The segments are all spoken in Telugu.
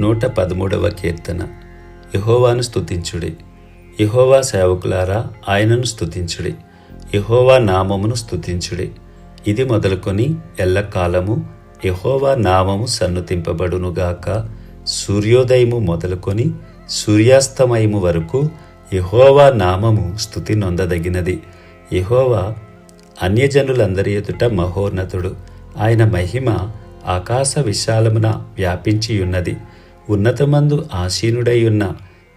నూట పదమూడవ కీర్తన. యహోవాను స్తుతించుడి. యహోవా సేవకులారా ఆయనను స్తుతించుడి. యహోవా నామమును స్తుతించుడి. ఇది మొదలుకొని ఎల్లకాలము యహోవా నామము సన్నుతింపబడునుగాక సూర్యోదయము మొదలుకొని సూర్యాస్తమయము వరకు యహోవా నామము స్థుతి నొందదగినది. యహోవా అన్యజనులందరి ఎదుట మహోన్నతుడు. ఆయన మహిమ ఆకాశ విశాలమున వ్యాపించి ఉన్నది ఉన్నతమందు ఆసీనుడై ఉన్న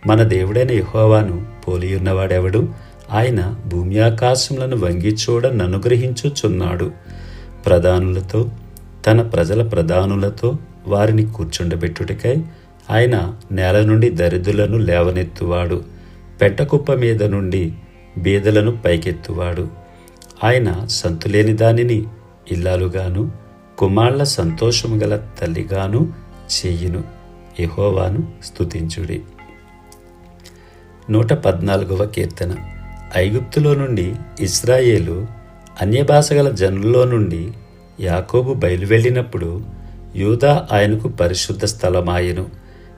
మన దేవుడైన యహోవాను పోలియున్నవాడెవడు? ఆయన భూమి ఆకాశములను వంగి చూడ ప్రధానులతో తన ప్రజల ప్రధానులతో వారిని కూర్చుండబెట్టుటకై ఆయన నేల నుండి దరిద్రులను లేవనెత్తువాడు. పెట్టకుప్ప మీద నుండి బీదలను పైకెత్తువాడు. ఆయన సంతులేని దానిని ఇల్లాలుగాను కుమార్ల సంతోషము గల తల్లిగాను చేయును. యహోవాను స్తుతించుడి. నూట పద్నాలుగవ కీర్తన. ఐగుప్తులో నుండి ఇస్రాయేలు అన్యభాష గల జనుల్లో నుండి యాకోబు బయలువెళ్ళినప్పుడు యూదా ఆయనకు పరిశుద్ధ స్థలమాయెను.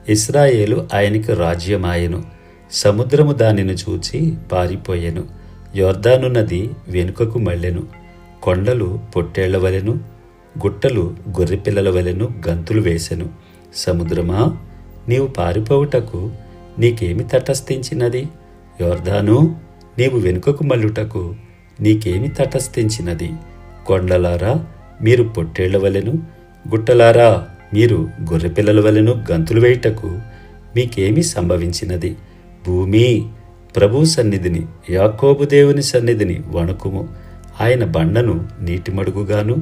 ఇస్రాయేలు ఆయనకు రాజ్యమాయెను. సముద్రము దానిని చూచి పారిపోయెను. యోర్దాను నది వెనుకకు మళ్ళెను. కొండలు పొట్టేళ్ళ వలెను గుట్టలు గొర్రెపిల్లల వలెను గంతులు వేసెను. సముద్రమా? నీవు పారిపోవుటకు నీకేమి తటస్థించినది? యోర్ధాను నీవు వెనుకకు మల్లుటకు నీకేమి తటస్థించినది? కొండలారా మీరు పొట్టేళ్ళ వలెను గుట్టలారా మీరు గొర్రెపిల్లల వలెను గంతులు వేయుటకు మీకేమి సంభవించినది? భూమి ప్రభు సన్నిధిని యాకోబు దేవుని సన్నిధిని వణుకుము. ఆయన బండను నీటి మడుగుగాను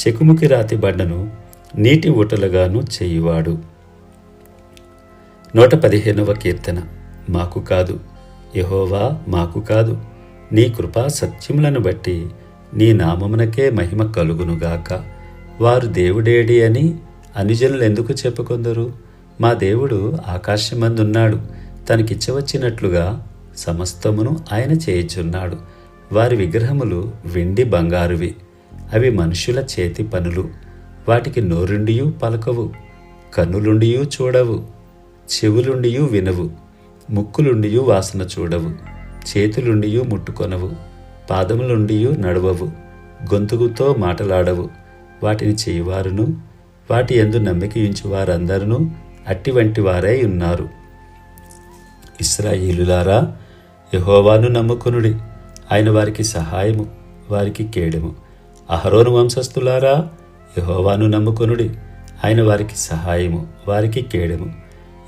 చెకుముకి రాతి బండను నీటి ఊటలుగాను చేయువాడు. నూట పదిహేనవ కీర్తన. మాకు కాదు. యహోవా మాకు కాదు. నీ కృపా సత్యములను బట్టి నీ నామమునకే మహిమ కలుగునుగాక వారు దేవుడేడి అని అనుజనులు ఎందుకు చెప్పుకొందరు? మా దేవుడు ఆకాశమందున్నాడు. తనకిచ్చవచ్చినట్లుగా సమస్తమును ఆయన చేయుచున్నాడు. వారి విగ్రహములు వెండి బంగారువి. అవి మనుషుల చేతి పనులు. వాటికి నోరుండియు పలకవు కన్నులుండియు చూడవు చెవులుండియు వినవు ముక్కులుండియు వాసన చూడవు చేతులుండియు ముట్టుకొనవు పాదములుండియు నడవవు గొంతుకుతో మాటలాడవు. వాటిని చేయువారును వాటి ఎందు నమ్మిక వారందరూ అట్టి వంటి వారై ఉన్నారు. ఇస్రాయిలులారా యహోవాను నమ్ముకునుడి ఆయన వారికి సహాయము వారికి కేడము. అహరోను వంశస్థులారా యహోవాను నమ్ముకొనుడి. ఆయన వారికి సహాయము వారికి కేడము.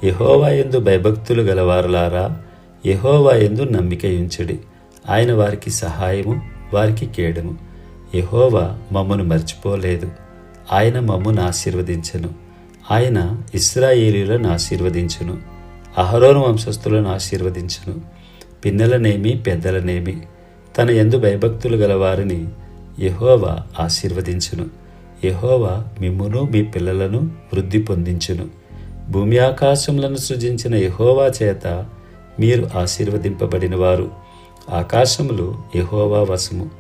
యహోవా ఎందు భయభక్తులు గలవారులారా యహోవా ఎందు నమ్మిక ఉంచుడి ఆయన వారికి సహాయము వారికి కేడము. యహోవా మమ్మను మర్చిపోలేదు. ఆయన మమ్మను ఆశీర్వదించను. ఆయన ఇస్రాయేలీలను ఆశీర్వదించును. అహరోను వంశస్థులను ఆశీర్వదించును. పిన్నెలనేమి పెద్దలనేమి. తన ఎందు భయభక్తులు గలవారిని యహోవా ఆశీర్వదించును. యహోవా మిమ్మును మీ పిల్లలను వృద్ధి పొందించును. భూమి ఆకాశములను సృజించిన యహోవా చేత మీరు ఆశీర్వదింపబడిన వారు ఆకాశములు యహోవా వశము.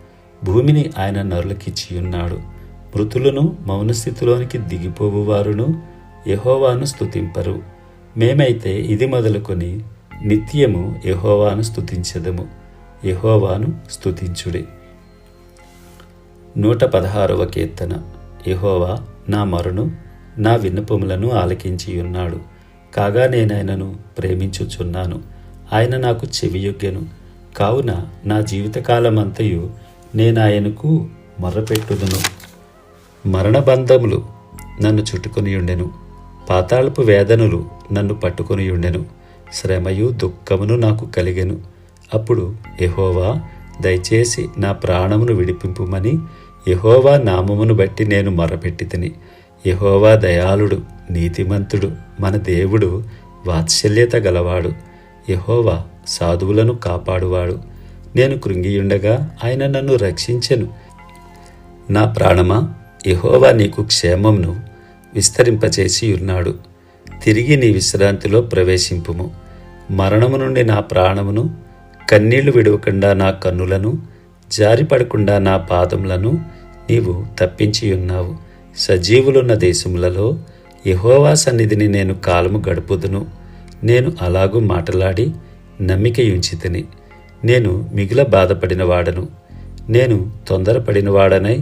భూమిని ఆయన నరులకిచ్చి ఉన్నాడు మృతులను మౌనస్థితిలోనికి దిగిపోవు వారును యహోవాను స్థుతింపరు మేమైతే ఇది మొదలుకొని నిత్యము యహోవాను స్థుతించదము యహోవాను స్థుతించుడి నూట పదహారవ కీర్తన. యహోవా నా మరును నా విన్నపములను ఆలకించి ఉన్నాడు కాగా నేనాయనను ప్రేమించుచున్నాను. ఆయన నాకు చెవియొగ్గెను. కావున నా జీవితకాలమంతయు నేనాయనకు మొర్రపెట్టుదును. మరణబంధములు నన్ను చుట్టుకొనియుండెను. పాతాళపు వేదనలు నన్ను పట్టుకొనియుండెను. శ్రమయు దుఃఖమును నాకు కలిగెను. అప్పుడు ఎహోవా దయచేసి నా ప్రాణమును విడిపింపుమని యహోవా నామమును బట్టి నేను మొరపెట్టి తిని. యహోవా దయాళుడు నీతిమంతుడు మన దేవుడు వాత్సల్యత గలవాడు. యహోవా సాధువులను కాపాడువాడు. నేను కృంగియుండగా ఆయన నన్ను రక్షించెను. నా ప్రాణమా? యహోవా నీకు క్షేమంను విస్తరింపచేసి ఉన్నాడు తిరిగి నీ విశ్రాంతిలో ప్రవేశింపుము. మరణము నుండి నా ప్రాణమును కన్నీళ్ళు విడవకుండా నా కన్నులను జారిపడకుండా నా పాదములను నీవు తప్పించి ఉన్నావు సజీవులున్న దేశములలో యహోవా సన్నిధిని నేను కాలము గడుపుదును. నేను అలాగూ మాటలాడి నమ్మికయుంచితిని. నేను మిగిల బాధపడిన వాడను నేను తొందరపడిన వాడనై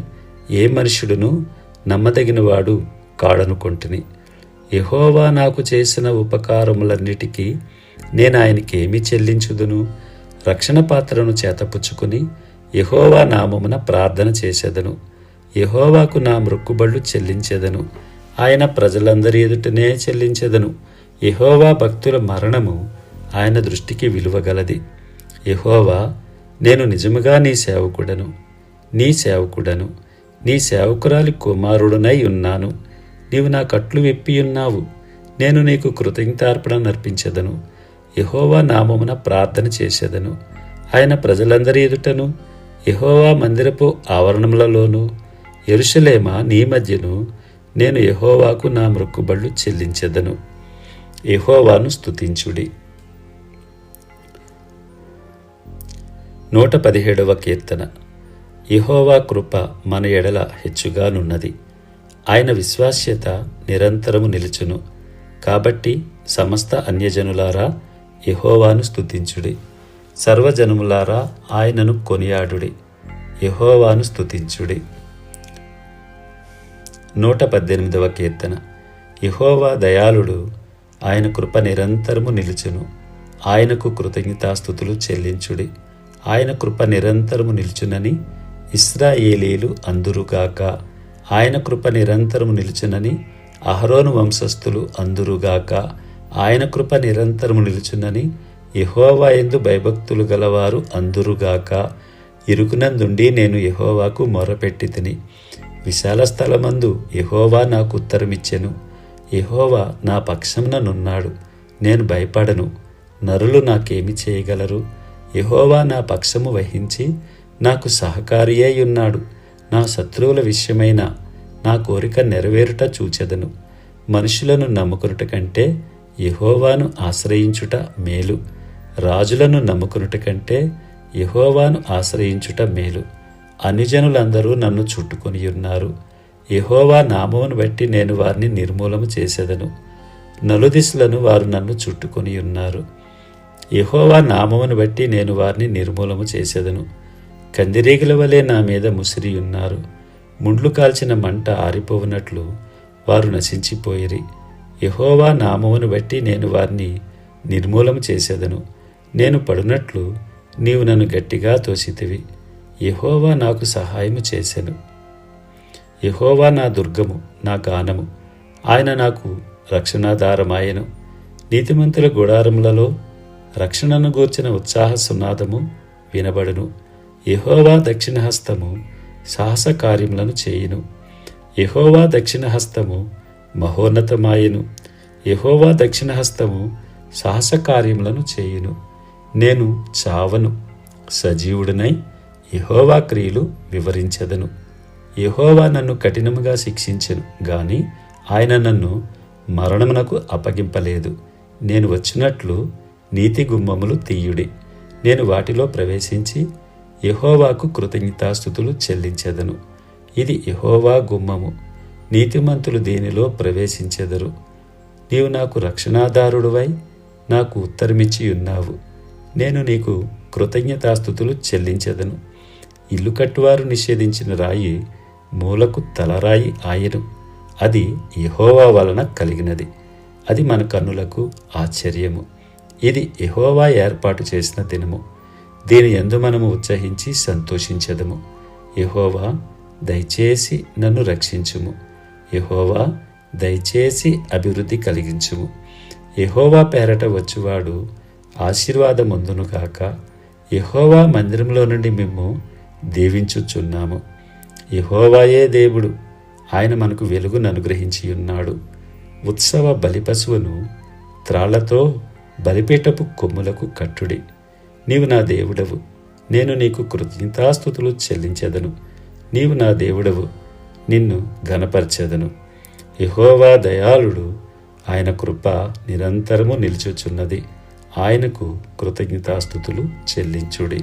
ఏ మనుష్యుడును నమ్మదగినవాడు కాడనుకొంటిని. యహోవా నాకు చేసిన ఉపకారములన్నిటికీ నేను ఆయనకి ఏమి చెల్లించుదును? రక్షణ పాత్రను చేతపుచ్చుకుని యహోవా నామమున ప్రార్థన చేసేదను. యహోవాకు నా మృక్కుబళ్ళు చెల్లించెదను. ఆయన ప్రజలందరి ఎదుటనే చెల్లించెదను. యహోవా భక్తుల మరణము ఆయన దృష్టికి విలువగలది యహోవా నేను నిజముగా నీ సేవకుడను. నీ సేవకుడను. నీ సేవకురాలి కుమారుడనై ఉన్నాను. నీవు నా కట్లు విప్పి ఉన్నావు. నేను నీకు కృతజ్ఞతార్పణ నర్పించెదను. యహోవా నామమున ప్రార్థన చేసేదను. ఆయన ప్రజలందరి ఎదుటను యహోవా మందిరపు ఆవరణములలోను ఎరుషలేమా నీ మధ్యను నేను యహోవాకు నా మృక్కుబళ్ళు చెల్లించెదను. యహోవాను స్తుతించుడి. నూట పదిహేడవ కీర్తన. యహోవా కృప మన ఎడల హెచ్చుగానున్నది. ఆయన విశ్వాస్యత నిరంతరము నిలుచును. కాబట్టి సమస్త అన్యజనులారా యహోవాను స్తుతించుడి. సర్వజనములారా ఆయనను కొనియాడుడి. యహోవాను స్తుతించుడి. నూట పద్దెనిమిదవ కీర్తన. యహోవా దయాళుడు ఆయన కృప నిరంతరము నిలుచును. ఆయనకు కృతజ్ఞతాస్థుతులు చెల్లించుడి. ఆయన కృప నిరంతరము నిలుచునని ఇస్రాయేలీలు అందురుగాక. ఆయన కృప నిరంతరము నిలుచునని అహరోను వంశస్థులు అందురుగాక. ఆయన కృప నిరంతరము నిలుచునని యహోవా ఎందు భయభక్తులు గలవారు అందురుగాక. ఇరుకునందుండి నేను యహోవాకు మొరపెట్టి తిని విశాల స్థలమందు యహోవా నాకు ఉత్తరమిచ్చెను. యహోవా నా పక్షంననున్నాడు నేను భయపడను. నరులు నాకేమి చేయగలరు? యహోవా నా పక్షము వహించి నాకు సహకారి ఉన్నాడు. నా శత్రువుల విషయమైన నా కోరిక నెరవేరుట చూచెదను. మనుషులను నమ్ముకునుట కంటే యహోవాను ఆశ్రయించుట మేలు. రాజులను నమ్ముకునుట కంటే యహోవాను ఆశ్రయించుట మేలు. అన్యజనులందరూ నన్ను చుట్టుకొని ఉన్నారు. యహోవా నామమును బట్టి నేను వారిని నిర్మూలము చేసేదను. నలుదిశలను వారు నన్ను చుట్టుకొని ఉన్నారు. యహోవా నామమును బట్టి నేను వారిని నిర్మూలము చేసేదను. కందిరీగల వలె నా మీద ముసిరి ఉన్నారు. ముండ్లు కాల్చిన మంట ఆరిపోవునట్లు వారు నశించిపోయిరి. యహోవా నామమును బట్టి నేను వారిని నిర్మూలము చేసేదను. నేను పడునట్లు నీవు నన్ను గట్టిగా తోసితివి. యహోవా నాకు సహాయము చేసెను. యహోవా నా దుర్గము నా గానము. ఆయన నాకు రక్షణాధారమాయను. నీతిమంతుల గుడారములలో రక్షణను గూర్చిన ఉత్సాహ సునాదము వినబడును. యహోవా దక్షిణ హస్తము సాహస కార్యములను చేయును. యహోవా దక్షిణ హస్తము మహోన్నతమాయను. యహోవా దక్షిణ హస్తము సాహస కార్యములను చేయును. నేను చావను. సజీవుడనై యహోవా క్రియలు వివరించెదను. యహోవా నన్ను కఠినముగా శిక్షించను గాని ఆయన నన్ను మరణమునకు అప్పగింపలేదు. నేను వచ్చినట్లు నీతి గుమ్మములు తీయుడి. నేను వాటిలో ప్రవేశించి యహోవాకు కృతజ్ఞతాస్థుతులు చెల్లించెదను. ఇది యహోవా గుమ్మము. నీతిమంతులు దీనిలో ప్రవేశించెదరు. నీవు నాకు రక్షణాదారుడువై నాకు ఉత్తరమిచ్చి ఉన్నావు నేను నీకు కృతజ్ఞతాస్థుతులు చెల్లించదను. ఇల్లు కట్టువారు నిషేధించిన రాయి మూలకు తలరాయి ఆయను. అది యహోవా వలన కలిగినది. అది మన కన్నులకు ఆశ్చర్యము. ఇది యహోవా ఏర్పాటు చేసిన దినము. దీని ఎందు మనము ఉత్సహించి సంతోషించదము. యహోవా దయచేసి నన్ను రక్షించుము. యహోవా దయచేసి అభివృద్ధి కలిగించుము. యహోవా పేరట వచ్చువాడు ఆశీర్వాదముందును కాక యహోవా మందిరంలో నుండి మేము దీవించుచున్నాము. యహోవాయే దేవుడు ఆయన మనకు వెలుగును అనుగ్రహించి ఉన్నాడు ఉత్సవ బలిపశువును త్రాళ్ళతో బలిపేటపు కొమ్ములకు కట్టుడి. నీవు నా దేవుడవు నేను నీకు కృతజ్ఞతాస్థుతులు చెల్లించెదను. నీవు నా దేవుడవు నిన్ను ఘనపరచెదను. యహోవా దయాళుడు ఆయన కృప నిరంతరము నిలుచుచున్నది. ఆయనకు కృతజ్ఞతాస్థుతులు చెల్లించుడి.